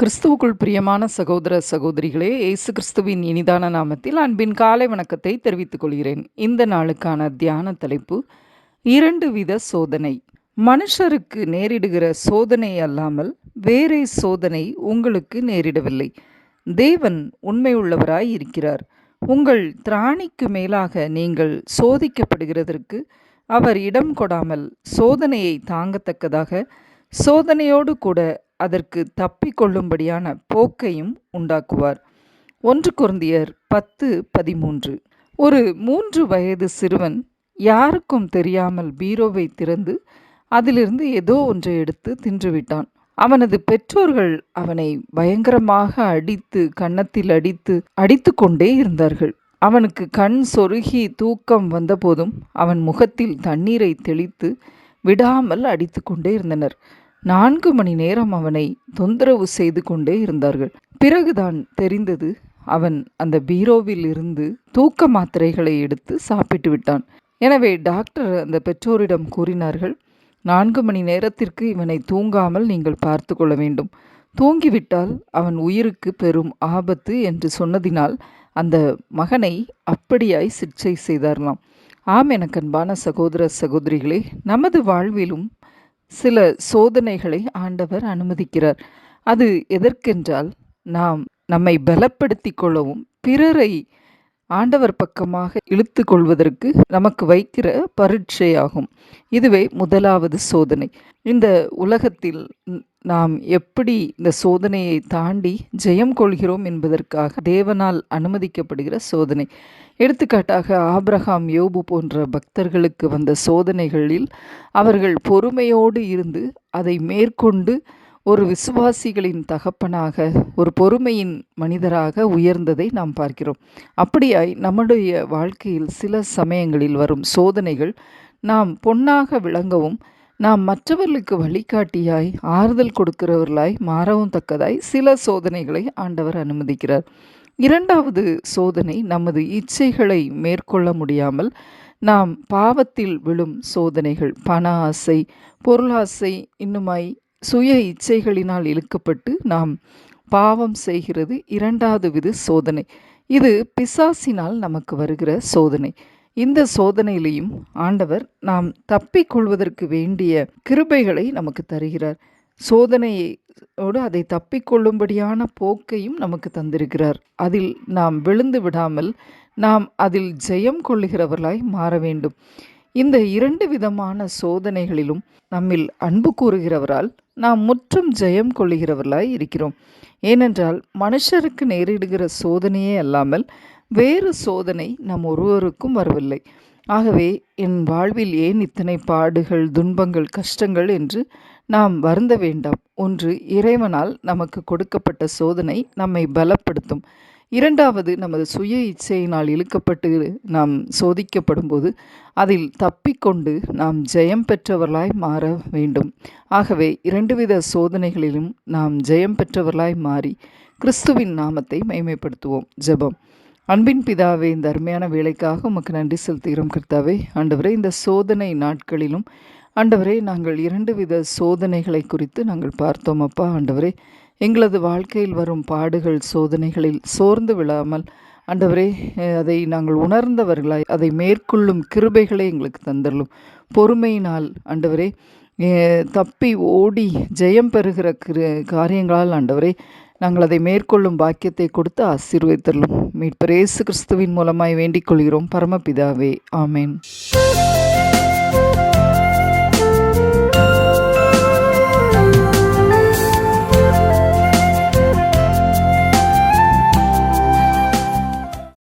கிறிஸ்துவுக்குள் பிரியமான சகோதர சகோதரிகளே இயேசு கிறிஸ்துவின் இனிதான நாமத்தில் அன்பின் காலை வணக்கத்தை தெரிவித்துக் கொள்கிறேன். இந்த நாளுக்கான தியான தலைப்பு இரண்டு வித சோதனை. மனுஷருக்கு நேரிடுகிற சோதனை அல்லாமல் வேறே சோதனை உங்களுக்கு நேரிடவில்லை. தேவன் உண்மையுள்ளவராய் இருக்கிறார். உங்கள் திராணிக்கு மேலாக நீங்கள் சோதிக்கப்படுகிறதற்கு அவர் இடம் கொடாமல் சோதனையை தாங்கத்தக்கதாக சோதனையோடு கூட அதற்கு தப்பிக்கொள்ளும்படியான போக்கையும் உண்டாக்குவார். ஒன்று குருந்தியர் பத்து பதிமூன்று. ஒரு மூன்று வயது சிறுவன் யாருக்கும் தெரியாமல் பீரோவை திறந்து அதிலிருந்து ஏதோ ஒன்றை எடுத்து தின்றுவிட்டான். அவனது பெற்றோர்கள் அவனை பயங்கரமாக அடித்து கன்னத்தில் அடித்து அடித்து கொண்டே இருந்தார்கள். அவனுக்கு கண் சொருகி தூக்கம் வந்தபோதும் அவன் முகத்தில் தண்ணீரை தெளித்து விடாமல் அடித்து கொண்டே இருந்தனர். நான்கு மணி நேரம் அவனை தொந்தரவு செய்து கொண்டே இருந்தார்கள். பிறகுதான் தெரிந்தது அவன் அந்த பீரோவில் இருந்து தூக்க மாத்திரைகளை எடுத்து சாப்பிட்டு விட்டான். எனவே டாக்டர் அந்த பெற்றோரிடம் கூறினார்கள் நான்கு மணி நேரத்திற்கு இவனை தூங்காமல் நீங்கள் பார்த்து கொள்ள வேண்டும். தூங்கிவிட்டால் அவன் உயிருக்கு பெரும் ஆபத்து என்று சொன்னதினால் அந்த மகனை அப்படியாய் சிகிச்சை செய்தாரலாம் ஆம் எனக்கன்பான சகோதர சகோதரிகளே நமது வாழ்விலும் சில சோதனைகளை ஆண்டவர் அனுமதிக்கிறார். அது எதற்கென்றால் நாம் நம்மை பலப்படுத்தி கொள்ளவும் பிறரை ஆண்டவர் பக்கமாக இழுத்து கொள்வதற்கு நமக்கு வைக்கிற பரீட்சையாகும். இதுவே முதலாவது சோதனை. இந்த உலகத்தில் நாம் எப்படி இந்த சோதனையை தாண்டி ஜெயம் கொள்கிறோம் என்பதற்காக தேவனால் அனுமதிக்கப்படுகிற சோதனை. எடுத்துக்காட்டாக ஆப்ரஹாம் யோபு போன்ற பக்தர்களுக்கு வந்த சோதனைகளில் அவர்கள் பொறுமையோடு இருந்து அதை மேற்கொண்டு ஒரு விசுவாசிகளின் தகப்பனாக ஒரு பொறுமையின் மனிதராக உயர்ந்ததை நாம் பார்க்கிறோம். அப்படியாய் நம்முடைய வாழ்க்கையில் சில சமயங்களில் வரும் சோதனைகள் நாம் பொன்னாக விளங்கவும் நாம் மற்றவர்களுக்கு வழிகாட்டியாய் ஆறுதல் கொடுக்கிறவர்களாய் மாறவும் தக்கதாய் சில சோதனைகளை ஆண்டவர் அனுமதிக்கிறார். இரண்டாவது சோதனை நமது இச்சைகளை மேற்கொள்ள முடியாமல் நாம் பாவத்தில் விழும் சோதனைகள். பண ஆசை பொருளாசை இன்னுமாய் சுய இச்சைகளினால் இழுக்கப்பட்டு நாம் பாவம் செய்கிறது இரண்டாவது வித சோதனை. இது பிசாசினால் நமக்கு வருகிற சோதனை. இந்த சோதனையிலையும் ஆண்டவர் நாம் தப்பிக்கொள்வதற்கு வேண்டிய கிருபைகளை நமக்கு தருகிறார். சோதனையோடு அதை தப்பிக்கொள்ளும்படியான போக்கையும் நமக்கு தந்திருக்கிறார். அதில் நாம் விழுந்து விடாமல் நாம் அதில் ஜெயம் கொள்ளுகிறவர்களாய் மாற வேண்டும். இந்த இரண்டு விதமான சோதனைகளிலும் நம்மில் அன்பு கூறுகிறவரால் நாம் முற்றும் ஜெயம் கொள்ளுகிறவர்களாய் இருக்கிறோம். ஏனென்றால் மனுஷருக்கு நேரிடுகிற சோதனையே அல்லாமல் வேறு சோதனை நம் ஒருவருக்கும் வரவில்லை. ஆகவே என் வாழ்வில் ஏன் இத்தனை பாடுகள் துன்பங்கள் கஷ்டங்கள் என்று நாம் வருந்த வேண்டாம். ஒன்று இறைவனால் நமக்கு கொடுக்கப்பட்ட சோதனை நம்மை பலப்படுத்தும். இரண்டாவது நமது சுய இச்சையினால் இழுக்கப்பட்டு நாம் சோதிக்கப்படும் போது அதில் தப்பிக்கொண்டு நாம் ஜெயம் பெற்றவர்களாய் மாற வேண்டும். ஆகவே இரண்டு வித சோதனைகளிலும் நாம் ஜெயம் பெற்றவர்களாய் மாறி கிறிஸ்துவின் நாமத்தை மைமைப்படுத்துவோம் ஜெபம். அன்பின் பிதாவே இந்த அருமையான வேலைக்காக உமக்கு நன்றி செலுத்துகிறோம் கர்த்தாவே. ஆண்டவரே இந்த சோதனை நாட்களிலும் ஆண்டவரே நாங்கள் இரண்டு வித சோதனைகளை குறித்து நாங்கள் பார்த்தோம் அப்பா. ஆண்டவரே எங்களது வாழ்க்கையில் வரும் பாடுகள் சோதனைகளில் சோர்ந்து விழாமல் ஆண்டவரே அதை நாங்கள் உணர்ந்தவர்களாய் அதை மேற்கொள்ளும் கிருபைகளை எங்களுக்கு தந்துடலும் பொறுமையினால் ஆண்டவரே தப்பி ஓடி ஜெயம் பெறுகிற கிரு காரியங்களால் ஆண்டவரே நாங்கள் அதை மேற்கொள்ளும் பாக்கியத்தை கொடுத்து ஆசீர்வதித்தரலும். இயேசு கிறிஸ்துவின் மூலமாய் வேண்டிக் கொள்கிறோம். பரமபிதாவே ஆமேன்.